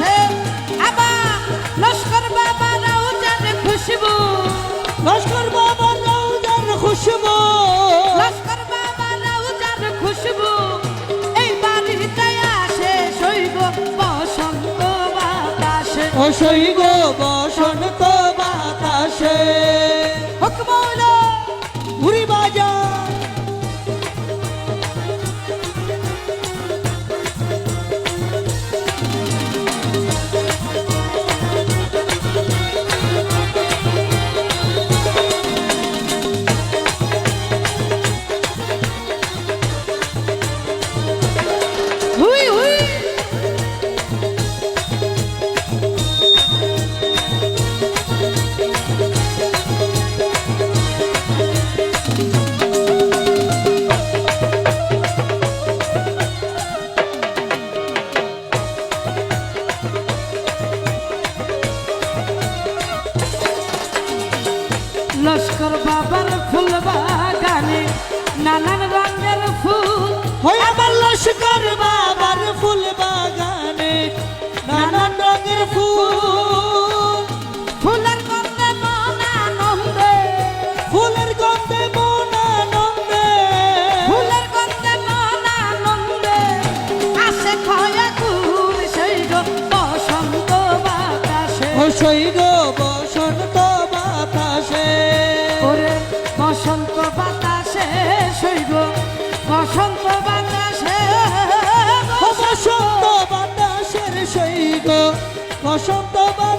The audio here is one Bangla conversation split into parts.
আসে আবার লস্কর বাবারাও জানে খুশবু। লস্কর বাবা রাউজার খুশবু। লস্কর বাবারাও জানে খুশবু। এই বাড়িতে আসে শৈব বসন্ত বাতাসে। ও সৈগ লস্কর বাবার ফুল বাগানে নানান রঙের ফুল। ফুলের গন্ধে মন আনন্দে ফুলের গন্ধে মন আনন্দে। ফুলের গন্ধে মন আনন্দে আসে খয়া কুল সেই গো বসন্ত বাতাসে। ও সৈগ বসন্ত বাতাসে। বসন্ত বাতাসে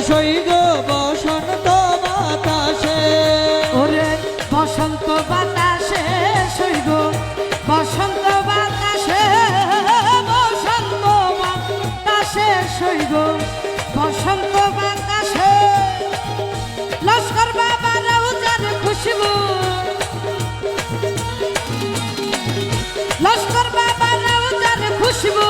বাতাসে ও সৈগ বসন্ত বাতাসে। ওরে বসন্ত বাতাসে শৈব বসন্ত বাতাসে বসন্ত বাতাসে শৈব বসন্ত বাতাসে। লস্কর বাবারাও যার খুশবু লস্কর বাবারাও যার খুশবু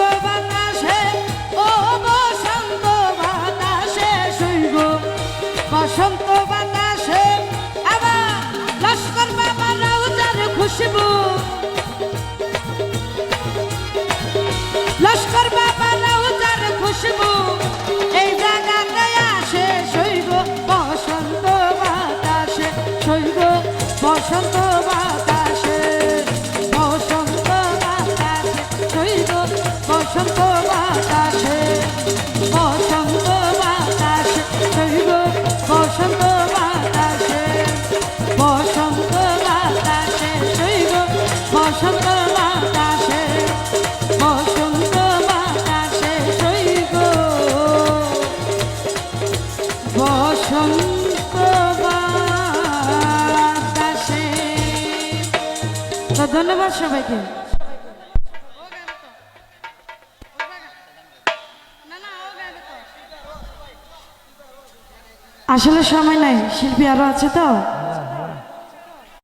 বসন্ত ধন্যবাদ সবাইকে। আসলে সময় নাই শিল্পী আরও আছে তো?